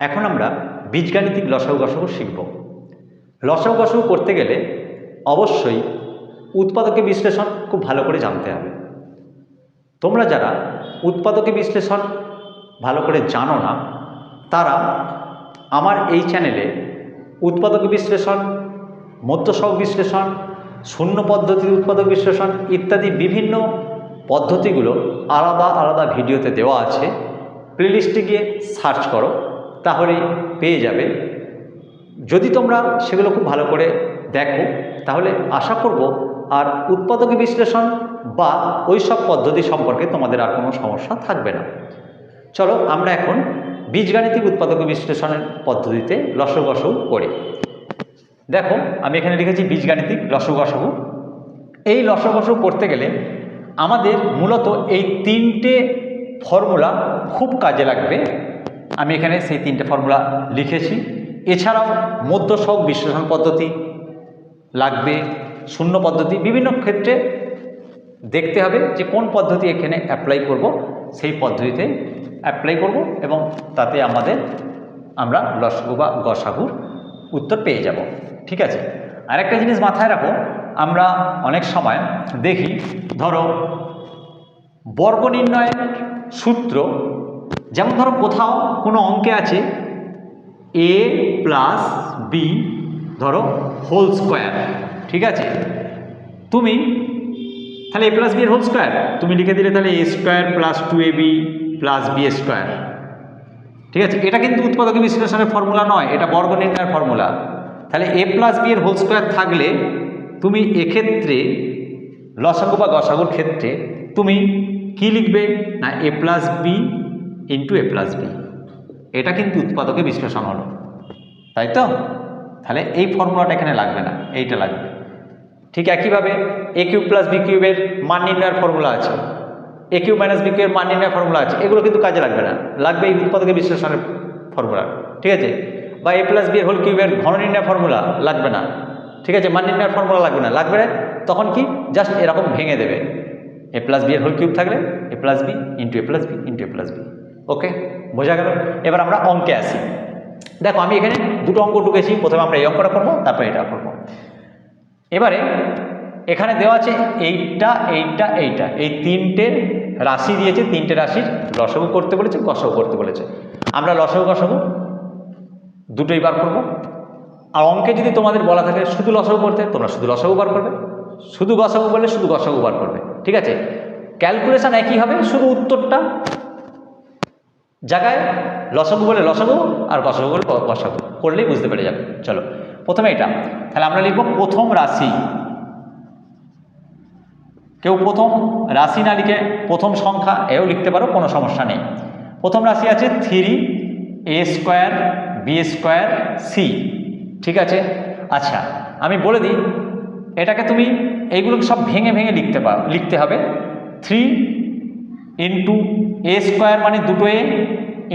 এখন আমরা বীজগাণিতিক লসাগু গসাগু শিখব। লসাগু গসাগু করতে গেলে অবশ্যই উৎপাদকের বিশ্লেষণ খুব ভালো করে জানতে হবে। তোমরা যারা উৎপাদকের বিশ্লেষণ ভালো করে জানো না, তারা আমার এই চ্যানেলে উৎপাদক বিশ্লেষণ মধ্যসহক বিশ্লেষণ, শূন্য পদ্ধতির উৎপাদক বিশ্লেষণ ইত্যাদি বিভিন্ন পদ্ধতিগুলো আলাদা আলাদা ভিডিওতে দেওয়া আছে। প্লেলিস্টে গিয়ে সার্চ করো। তাহলেই পেয়ে যাবে। যদি তোমরা সেগুলো খুব ভালো করে দেখো, তাহলে আশা করব আর উৎপাদক বিশ্লেষণ বা ওই সব পদ্ধতি সম্পর্কে তোমাদের আর কোনো সমস্যা থাকবে না। চলো আমরা এখন বীজগাণিতিক উৎপাদক বিশ্লেষণের পদ্ধতিতে লসগসউ করি। দেখো, আমি এখানে লিখেছি বীজগাণিতিক লসগসউ। এই লসগসউ করতে গেলে আমাদের মূলত এই তিনটে ফর্মুলা খুব কাজে লাগবে। আমি এখানে সেই তিনটে ফর্মুলা লিখেছি। এছাড়াও মধ্যসহক বিশ্লেষণ পদ্ধতি লাগবে, শূন্য পদ্ধতি, বিভিন্ন ক্ষেত্রে দেখতে হবে যে কোন পদ্ধতি এখানে অ্যাপ্লাই করব, সেই পদ্ধতিতে অ্যাপ্লাই করব এবং তাতে আমাদের আমরা লসগু বা গসাগুর উত্তর পেয়ে যাব। ঠিক আছে? আরেকটা জিনিস মাথায় রাখো, আমরা অনেক সময় দেখি, ধরো বর্গ নির্ণয়ের সূত্র যেমন ধরো কোথাও কোনো অঙ্কে আছে এ প্লাস বি ধরো হোল স্কোয়ার ঠিক আছে? তুমি, তাহলে এ প্লাস বি এর হোল স্কোয়ার তুমি লিখে দিলে তাহলে A square plus two A B plus B square ঠিক আছে? এটা কিন্তু উৎপাদক বিশ্লেষণের ফর্মুলা নয়, এটা বর্গ নির্ণয়ের ফর্মুলা তাহলে এ প্লাস বি এর হোল স্কোয়ার থাকলে তুমি এক্ষেত্রে লসাগু বা গসাগুর ক্ষেত্রে তুমি কি লিখবে? না A plus B into A plus B এটা কিন্তু উৎপাদকের বিশ্লেষণ হলো। তাই তো? তাহলে এই ফর্মুলাটা এখানে লাগবে না, এইটা লাগবে। ঠিক একইভাবে এ কিউব প্লাস বি কিউবের মান নির্ণয়ের ফর্মুলা আছে। এ কিউব মাইনাস বি কিউবের মান নির্ণয়ের ফর্মুলা আছে। এগুলো কিন্তু কাজে লাগবে না। লাগবে এই উৎপাদকের বিশ্লেষণের ফর্মুলা। ঠিক আছে? বা এ প্লাস বি হোল কিউবের ঘন নির্ণয় ফর্মুলা লাগবে না। ঠিক আছে? মান নির্ণয়ের ফর্মুলা লাগবে না। লাগবে না? তখন কি? জাস্ট এরকম ভেঙে দেবে। এ প্লাস বি এর হোল কিউব থাকলে A plus B into A plus B into A plus B okay বোঝা গেল? এবার আমরা অঙ্কে আসি। দেখো, আমি এখানে দুটো অঙ্ক ঢুকেছি। প্রথমে আমরা এই অঙ্কটা করব, তারপরে এটা করব। এবারে এখানে দেওয়া আছে এইটা এইটা এইটা এই তিনটে রাশি দিয়েছে, তিনটে রাশির লসগু করতে বলেছে, গসগু করতে বলেছে। আমরা লসগু, গসগু দুটোই বার করব। আর অঙ্কে যদি তোমাদের বলা থাকে শুধু লসগু করতে, তোমরা শুধু লসগু বার করবে। শুধু গসগু বললে শুধু গসগু বার করবে। ঠিক আছে? ক্যালকুলেশন একই হবে, শুধু উত্তরটা জায়গায় লসগু বলে লসগু আর গসগু বলে গসগু করলেই বুঝতে পেরে যাবে। চলো, প্রথমে এটা। তাহলে আমরা লিখব প্রথম রাশি। কেউ প্রথম রাশি না লিখে প্রথম সংখ্যা, এও লিখতে পারো, কোনো সমস্যা নেই। প্রথম রাশি আছে three, A square, B square, C. ঠিক আছে? আচ্ছা আমি বলে দিই, এটাকে তুমি এইগুলো সব ভেঙে ভেঙে লিখতে পারো লিখতে হবে। থ্রি ইন্টু এ স্কোয়ার মানে দুটো এ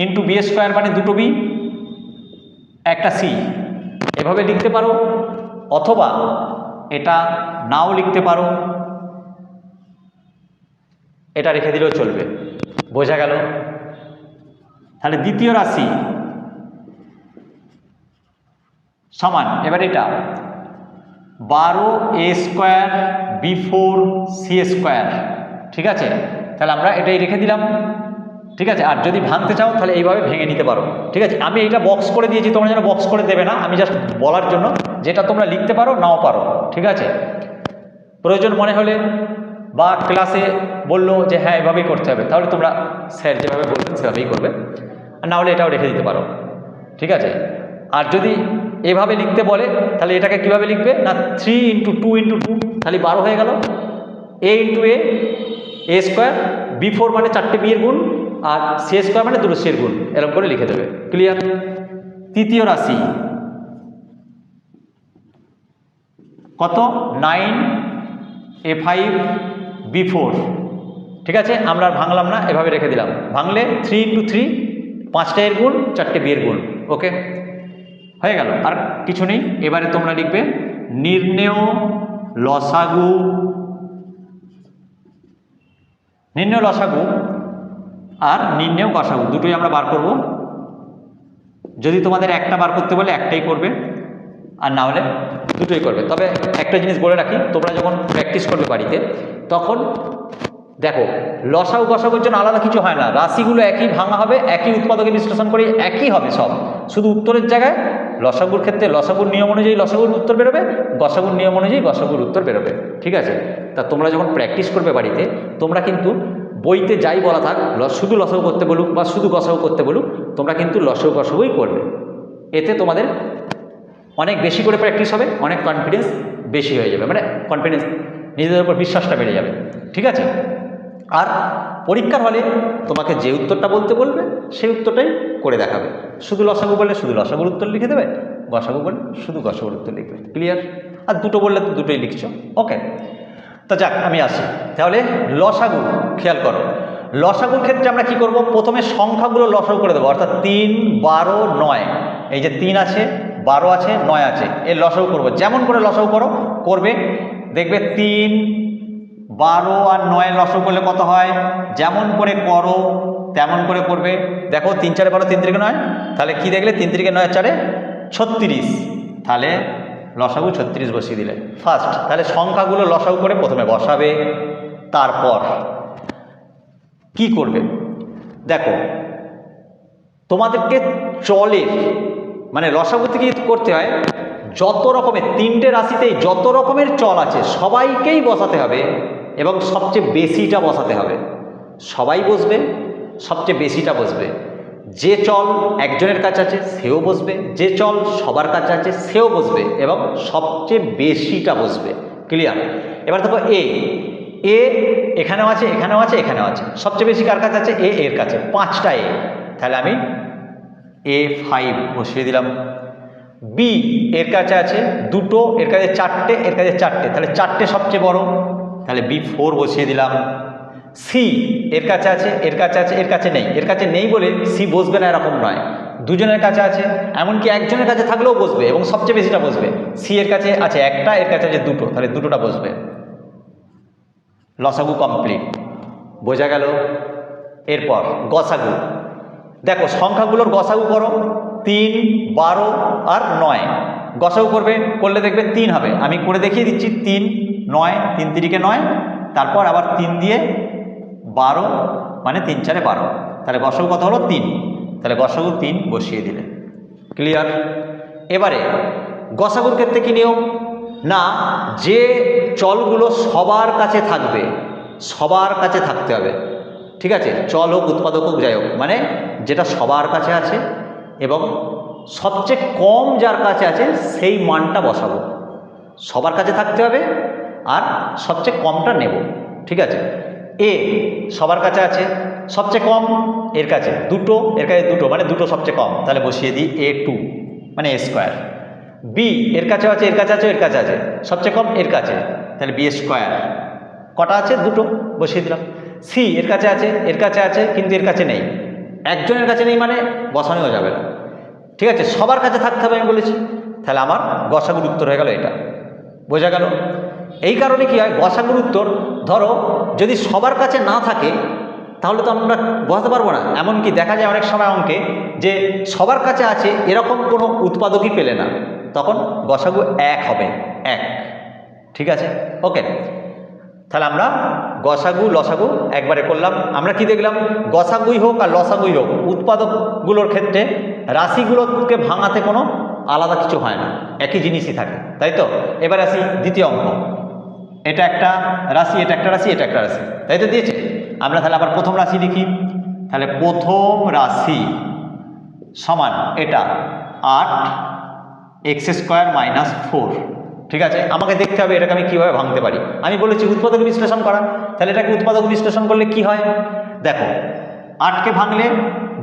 ইন্টু বি স্কোয়ার মানে দুটো বি একটা সি এভাবে লিখতে পারো, অথবা এটা নাও লিখতে পারো। এটা রেখে দিলেও চলবে। বোঝা গেল? তাহলে দ্বিতীয় রাশি। সমান, এবার এটা। বারো A square B four C square ঠিক আছে? তাহলে আমরা এটাই রেখে দিলাম। ঠিক আছে? আর যদি ভাঙতে চাও, তাহলে এইভাবে ভেঙে নিতে পারো। ঠিক আছে? আমি এইটা বক্স করে দিয়েছি, তোমরা যেন বক্স করে দেবে না। আমি জাস্ট বলার জন্য যেটা তোমরা লিখতে পারো, নাও পারো। ঠিক আছে? প্রয়োজন মনে হলে বা ক্লাসে বলল যে হ্যাঁ এভাবেই করতে হবে। তাহলে তোমরা স্যার যেভাবে বলবেন, সেভাবেই করবে। আর না হলে এটাও রেখে দিতে পারো। ঠিক আছে? আর যদি এভাবে লিখতে বলে, তাহলে এটাকে কীভাবে লিখবে? না three into two into two তাহলে বারো হয়ে গেল। A into A A square B four মানে চারটে বিয়ের গুণ আর সি স্কোয়ার মানে দুটো সির গুণ। এরকম করে লিখে দেবে। ক্লিয়ার তৃতীয় রাশি। কত? Nine A five B four ঠিক আছে? আমরা ভাঙলাম না, এভাবে রেখে দিলাম। ভাঙলে থ্রি ইন্টু থ্রি পাঁচটা এর গুণ, চারটে বিয়ের গুণ। ওকে হয়ে গেল। আর কিছু নেই। এবারে তোমরা লিখবে, নির্ণেয় লসাগু নির্ণয় লসাগু আর নির্ণেয় গসাগু দুটোই আমরা বার করব। যদি তোমাদের একটা বার করতে বলে একটাই করবে, আর না হলে দুটোই করবে। তবে একটা জিনিস বলে রাখি, তোমরা যখন প্র্যাকটিস করবে বাড়িতে, তখন দেখো লসাউ গসাগুর জন্য আলাদা কিছু হয় না। রাশিগুলো একই ভাঙা হবে, একই উৎপাদকে বিশ্লেষণ করে, একই হবে সব। শুধু উত্তরের জায়গায় লসাগুর ক্ষেত্রে, লসাগুর নিয়ম অনুযায়ী লসাগুর উত্তর বেরোবে, গসাগুর নিয়ম অনুযায়ী গসাগুর উত্তর বেরোবে, ঠিক আছে? তা তোমরা যখন প্র্যাকটিস করবে বাড়িতে, তোমরা কিন্তু বইতে যাই বলা থাক শুধু লসাগু করতে বলুক বা শুধু গসাগু করতে বলুক, তোমরা কিন্তু লসাগু গসাগুই করবে। এতে তোমাদের অনেক বেশি করে প্র্যাকটিস হবে, অনেক কনফিডেন্স বেশি হয়ে যাবে মানে কনফিডেন্স নিজেদের উপর বিশ্বাসটা বেড়ে যাবে, ঠিক আছে? আর পরীক্ষার হলে তোমাকে যে উত্তরটা বলতে বলবে সেই উত্তরটাই করে দেখাবে। শুধু লসাগু বললে শুধু লসাগুর উত্তর লিখে দেবে, গসাগু বললে শুধু গসাগুর উত্তর লিখবে ক্লিয়ার আর দুটো বললে তো দুটোই লিখছো। ওকে তা যাক, আমি আসি। তাহলে লসাগু খেয়াল করো। লসাগুর ক্ষেত্রে আমরা কি করব? প্রথমে সংখ্যাগুলো লসাগু করে দেবো। অর্থাৎ তিন, বারো, নয়। এই যে তিন আছে, বারো আছে, নয় আছে এর লসাগু করব। যেমন করে লসাগু করো, করবে। দেখবে তিন, বারো আর নয় লসাগু করলে কত হয়? যেমন করে করো তেমন করে পড়বে। দেখো, তিন চারে বারো, তিন তিরিকে নয়? তাহলে কি দেখলে? তিন তিরিকে নয় চারে ছত্রিশ। তাহলে লসাগু ছত্রিশ বসিয়ে দিলে। ফার্স্ট তাহলে সংখ্যাগুলো লসাগু করে প্রথমে বসাবে। তারপর কি করবে? দেখো, তোমাদেরকে চলের মানে লসাগুতে কি করতে হয় যত রকমের, তিনটে রাশিতেই যত রকমের চল আছে, সবাইকেই বসাতে হবে এবং সবচেয়ে বেশিটা বসাতে হবে। সবাই বসবে সবচেয়ে বেশিটা বসবে। যে চল একজনের কাছে আছে, সেও বসবে। যে চল সবার কাছে আছে, সেও বসবে এবং সবচেয়ে বেশিটা বসবে। ক্লিয়ার এবার দেখো এ এ এখানেও আছে এখানেও আছে এখানেও আছে। সবচেয়ে বেশি কার কাছে আছে? এ এর কাছে। পাঁচটা এ তাহলে আমি এ ফাইভ বসিয়ে দিলাম। বি এর কাছে আছে দুটো, এর কাছে চারটে, এর কাছে চারটে। তাহলে চারটে সবচেয়ে বড়। তাহলে বি ফোর বসিয়ে দিলাম। সি, এর কাছে আছে, এর কাছে আছে, এর কাছে নেই। এর কাছে নেই বলে সি বসবে না এরকম নয়। দুজনের কাছে আছে, এমনকি একজনের কাছে থাকলেও বসবে এবং সবচেয়ে বেশিটা বসবে। সি এর কাছে আছে একটা, এর কাছে আছে দুটো, তাহলে দুটোটা বসবে। লসাগু কমপ্লিট। বোঝা গেল? এরপর গসাগু। দেখো, সংখ্যাগুলোর গসাগু করো, তিন, বারো আর নয়। গসাগু করবে, করলে দেখবে তিন হবে। আমি করে দেখিয়ে দিচ্ছি, তিন, নয়, তিন তিরিকে নয়, তারপর আবার তিন দিয়ে বারো মানে তিন চারে বারো। তাহলে গসাগু কত হলো? তিন। তাহলে গসাগু তিন বসিয়ে দিলে। ক্লিয়ার এবারে, গসাগুর ক্ষেত্রে কী নিয়ম? না, যে চলগুলো সবার কাছে থাকবে, সবার কাছে থাকতে হবে। ঠিক আছে? চল হোক, উৎপাদক হোক, যাই হোক মানে যেটা সবার কাছে আছে এবং সবচেয়ে কম যার কাছে আছে, সেই মানটা বসাবো। সবার কাছে থাকতে হবে আর সবচেয়ে কমটা নেব। ঠিক আছে? এ সবার কাছে আছে, সবচেয়ে কম এর কাছে, দুটো, এর কাছে দুটো মানে দুটো সবচেয়ে কম, তাহলে বসিয়ে দিই এ টু মানে এ স্কোয়ার বি এর কাছে আছে, এর কাছে আছে, এর কাছে আছে, সবচেয়ে কম এর কাছে, তাহলে বি স্কোয়ার কটা আছে? দুটো, বসিয়ে দিলাম। সি এর কাছে আছে, এর কাছে আছে, কিন্তু এর কাছে নেই। একজনের কাছে নেই মানে বসানোও যাবে না। ঠিক আছে? সবার কাছে থাকতে হবে আমি বলেছি। তাহলে আমার গসাগুর উত্তর হয়ে গেল এটা। বোঝা গেল? এই কারণে কি হয়? গসাগুর উত্তর, ধরো, যদি সবার কাছে না থাকে, তাহলে তো আমরা বসাতে পারব না। এমনকি দেখা যায় অনেক সময় অঙ্কে যে সবার কাছে আছে এরকম কোনো উৎপাদকই পেলে না। তখন গসাগু এক হবে, এক। ঠিক আছে? ওকে। তাহলে আমরা গসাগু, লসাগু একবারে করলাম। আমরা কি দেখলাম? গসাগুই হোক আর লসাগুই হোক, উৎপাদকগুলোর ক্ষেত্রে রাশিগুলোকে ভাঙাতে কোনো আলাদা কিছু হয় না। একই জিনিসই থাকে, তাই তো? এবার আসি দ্বিতীয় অঙ্ক। এটা একটা রাশি, এটা একটা রাশি, এটা একটা রাশি। তাই তো দিয়েছে? আমরা তাহলে আবার প্রথম রাশি লিখি তাহলে প্রথম রাশি সমান এটা আট এক্স স্কোয়ার মাইনাস ফোর। ঠিক আছে? আমাকে দেখতে হবে এটাকে আমি কীভাবে ভাঙতে পারি। আমি বলেছি উৎপাদক বিশ্লেষণ করা। তাহলে এটাকে উৎপাদক বিশ্লেষণ করলে কি হয়? দেখো, আটকে ভাঙলে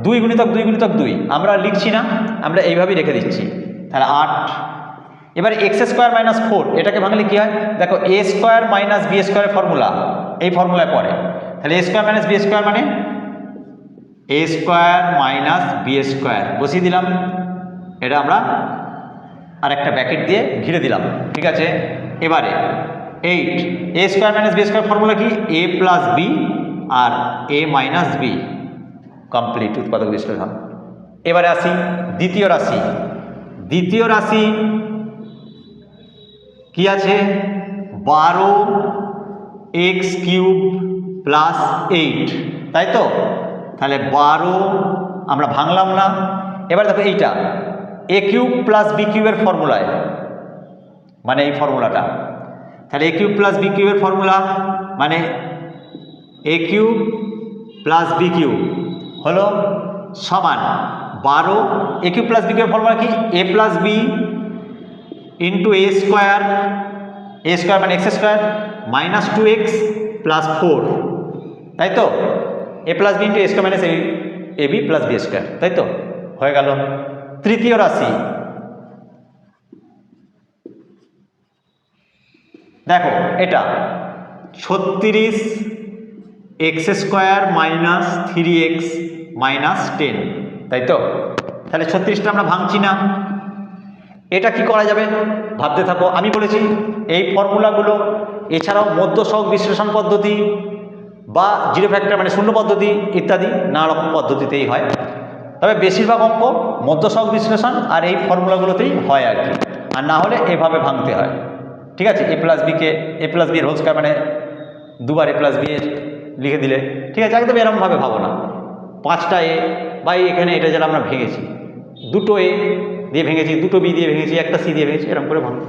দুই গুণিতক দুই গুণিতক দুই। আমরা লিখছি না, আমরা এইভাবেই রেখে দিচ্ছি। তাহলে আট এবার এক্স স্কোয়ার মাইনাস ফোর, এটাকে ভাঙলে কী হয়? দেখো এ স্কোয়ার মাইনাস বি স্কোয়ারের ফর্মুলা, এই ফর্মুলায় পড়ে। তাহলে A square minus B square মানে? A square minus B square, বসিয়ে দিলাম। এটা আমরা আর একটা ব্যাকেট দিয়ে ঘিরে দিলাম, ঠিক আছে? এবারে eight A square minus B square formula কি? এ প্লাস বি আর এ মাইনাস বি কমপ্লিট উৎপাদক বিশ্লেষণ। এবারে আসি দ্বিতীয় রাশি। দ্বিতীয় রাশি কি আছে? বারো এক্স কিউব প্লাস এইট। তাই তো? তাহলে বারো আমরা ভাঙলাম না। এবার দেখো এইটা। এ কিউব প্লাস বি কিউবের ফর্মুলায়। মানে এই ফর্মুলাটা। তাহলে এ কিউব প্লাস বি কিউবের ফর্মুলা মানে A cube plus B cube হলো সমান। বারো এ কিউব প্লাস বি কিউবের ফর্মুলা কি? A plus B into A square A square মানে X square minus two X plus four তাই তো? A plus B into A square minus A B plus B square তাই তো? হয়ে গেল তৃতীয় রাশি। দেখো, এটা ছত্রিশ X square minus three X minus ten তাই তো? তাহলে ছত্রিশটা আমরা ভাঙছি না। এটা কি করা যাবে? ভাবতে থাকো, আমি বলেছি, এই ফর্মুলাগুলো এছাড়াও মধ্য সহগ বিশ্লেষণ পদ্ধতি বা জিরো ফ্যাক্টর মানে শূন্য পদ্ধতি ইত্যাদি নানা রকম পদ্ধতিতেই হয়। তবে বেশিরভাগ অঙ্ক মধ্য সহগ বিশ্লেষণ আর এই ফর্মুলাগুলোতেই হয় আর কি, আর না হলে এভাবে ভাঙতে হয়। ঠিক আছে? এ প্লাস বিকে এ প্লাস বি স্কয়ার মানে দুবার এ প্লাস বি লিখে দিলে, ঠিক আছে? একদম এরকমভাবে ভাবো না। পাঁচটা এ বা এখানে এটা যেটা আমরা ভেঙেছি। দুটো এ দিয়ে ভেঙেছি, দুটো বি দিয়ে ভেঙেছি, একটা সি দিয়ে ভেঙেছি, এরকম করে ভাঙো।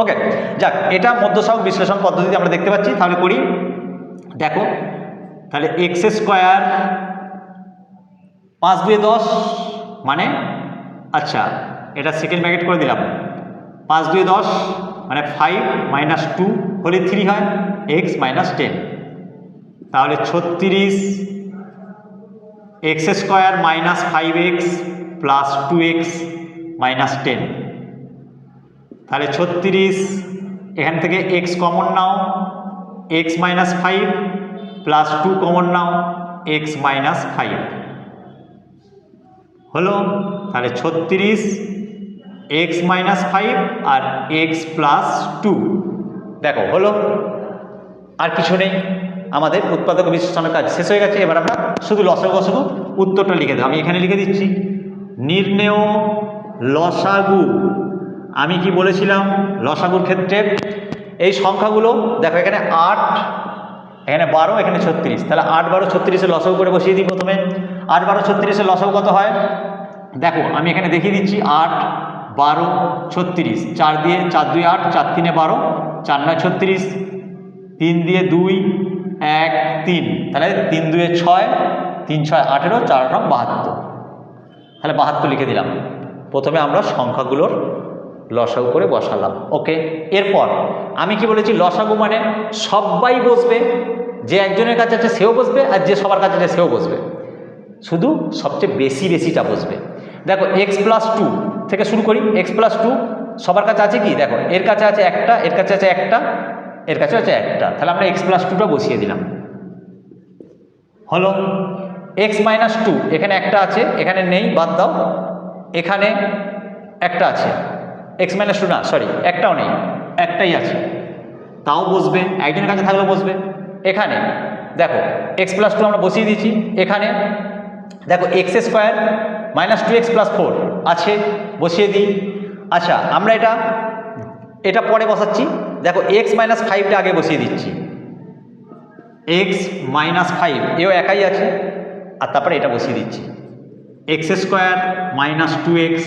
ওকে যাক, এটা মধ্যসহগ বিশ্লেষণ পদ্ধতিতে আমরা দেখতে পাচ্ছি, তাহলে করি। দেখো, তাহলে এক্স স্কোয়ার পাঁচ দুয়ে দশ মানে আচ্ছা এটা সেকেন্ড ব্যাকেট করে দিলাম। পাঁচ দুয়ে দশ মানে ফাইভ মাইনাস টু হলে থ্রি হয় এক্স মাইনাস টেন তাহলে ছত্রিশ X square minus five X plus two X minus ten তাহলে ছত্রিশ, এখান থেকে এক্স কমন নাও X minus five plus two common নাও এক্স মাইনাস ফাইভ হলো? তাহলে ছত্রিশ এক্স মাইনাস ফাইভ আর এক্স প্লাস টু দেখো, হলো? আর কিছু নেই। আমাদের উৎপাদক বিশ্লেষণের কাজ শেষ হয়ে গেছে। এবার আমরা শুধু লসাগু গসাগু উত্তরটা লিখে দেবো। আমি এখানে লিখে দিচ্ছি, নির্ণেয় লসাগু। আমি কি বলেছিলাম? লসাগুর ক্ষেত্রে এই সংখ্যাগুলো, দেখো এখানে আট, এখানে বারো, এখানে ছত্রিশ। তাহলে আট, বারো, ছত্রিশে লসাগু করে বসিয়ে দিই প্রথমে। আট, বারো, ছত্রিশে লসাগু কত হয়? দেখো, আমি এখানে দেখিয়ে দিচ্ছি আট, বারো, ছত্রিশ। চার দিয়ে, চার দুই আট, চার তিনে বারো, চার নয়, ছত্রিশ। তিন দিয়ে দুই, এক, তিন। তাহলে তিন দুয়ে ছয়, তিন ছয় আঠেরো, চার নয় বাহাত্তর। তাহলে বাহাত্তর লিখে দিলাম। প্রথমে আমরা সংখ্যাগুলোর লসাগু করে বসালাম, ওকে? এরপর আমি কি বলেছি, লসাগু মানে সবাই বসবে, যে একজনের কাছে আছে সেও বসবে আর যে সবার কাছে আছে সেও বসবে। শুধু সবচেয়ে বেশি বেশিটা বসবে। দেখো এক্স প্লাস টু থেকে শুরু করি এক্স প্লাস টু সবার কাছে আছে কি? দেখো, এর কাছে আছে একটা, এর কাছে আছে একটা, এর কাছে আছে একটা। তাহলে আমরা এক্স প্লাস টুটা বসিয়ে দিলাম। হলো এক্স মাইনাস টু এখানে একটা আছে, এখানে নেই, বাদ দাও। এখানে একটা আছে। এক্স মাইনাস টু না সরি একটাও নেই, একটাই আছে। তাও বসবে, একজনের কাছে থাকলেও বসবে। এখানে, দেখো এক্স প্লাস টু আমরা বসিয়ে দিয়েছি। এখানে, দেখো x square minus two x plus four আছে, বসিয়ে দিই। আচ্ছা আমরা এটা এটা পরে বসাচ্ছি। দেখো এক্স মাইনাস ফাইভটা আগে বসিয়ে দিচ্ছি। এক্স মাইনাস ফাইভ এও একাই আছে। আর তারপরে এটা বসিয়ে দিচ্ছি। X square minus two x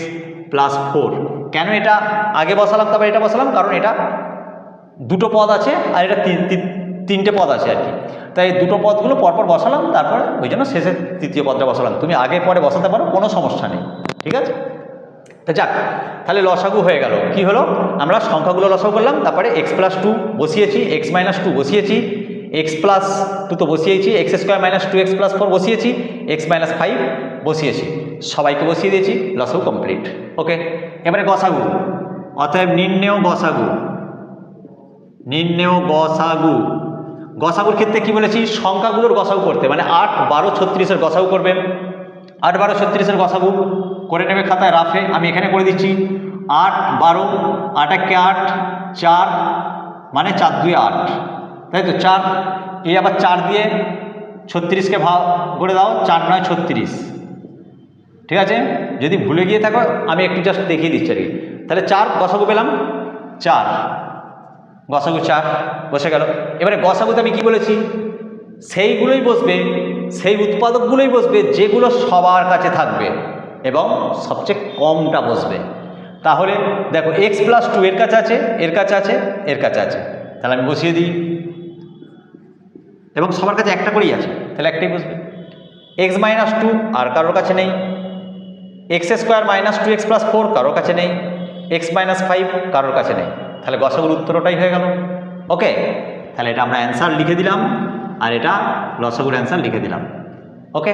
plus four. কেন এটা আগে বসালাম, তারপরে এটা বসালাম? কারণ এটা দুটো পদ আছে আর এটা তিন, তিন- তিনটে পদ আছে আর কি। তাই দুটো পদগুলো পরপর বসালাম, তারপর ওই জন্য শেষে তৃতীয় পদটা বসালাম। তুমি আগে পরে বসাতে পারো, কোনো সমস্যা নেই। ঠিক আছে? তা যাক, তাহলে লসাগু হয়ে গেল। কি হলো? আমরা সংখ্যাগুলো লসাগু করলাম, তারপরে এক্স প্লাস টু বসিয়েছি, এক্স মাইনাস টু বসিয়েছি, এক্স প্লাস টু তো বসিয়েছি, x square minus two x plus four বসিয়েছি, এক্স মাইনাস ফাইভ বসিয়েছি। সবাইকে বসিয়ে দিয়েছি লসাগু কমপ্লিট ওকে এবারে গসাগু অতএব নির্ণেয় গসাগু নির্ণেয় গসাগু গসাগুর ক্ষেত্রে কি বলেছি? সংখ্যাগুলোর গসাগু করতে। মানে আট, বারো, ছত্রিশের গসাগু করবে। আট, বারো, ছত্রিশের গসাগু করে নেবে খাতায় রাফে। আমি এখানে করে দিচ্ছি। আট, বারো, আট একে আট, চার মানে চার দুই আট। তাই তো? চার, এই আবার চার দিয়ে ছত্রিশকে ভাগ করে দাও। চার নয়, ছত্রিশ। ঠিক আছে? যদি ভুলে গিয়ে থাকো, আমি একটু জাস্ট দেখিয়ে দিচ্ছি আর তাহলে চার, গসাগু পেলাম? চার। গসাগু চার, বসে গেল। এবারে গসাগুতে আমি কি বলেছি? সেইগুলোই বসবে, সেই উৎপাদকগুলোই বসবে, যেগুলো সবার কাছে থাকবে এবং সবচেয়ে কমটা বসবে। তাহলে দেখো এক্স প্লাস টু এর কাছে আছে, এর কাছে আছে, এর কাছে আছে। তাহলে আমি বসিয়ে দিই। এবং সবার কাছে একটা করেই আছে, তাহলে একটাই বসবে। এক্স মাইনাস টু আর কারোর কাছে নেই। X square minus two x plus four কারোর কাছে নেই এক্স মাইনাস ফাইভ কারোর কাছে নেই। তাহলে গসাগুর উত্তর ওটাই হয়ে গেল। ওকে, তাহলে এটা আমরা অ্যান্সার লিখে দিলাম, আর এটা লসাগুর অ্যান্সার লিখে দিলাম। ওকে?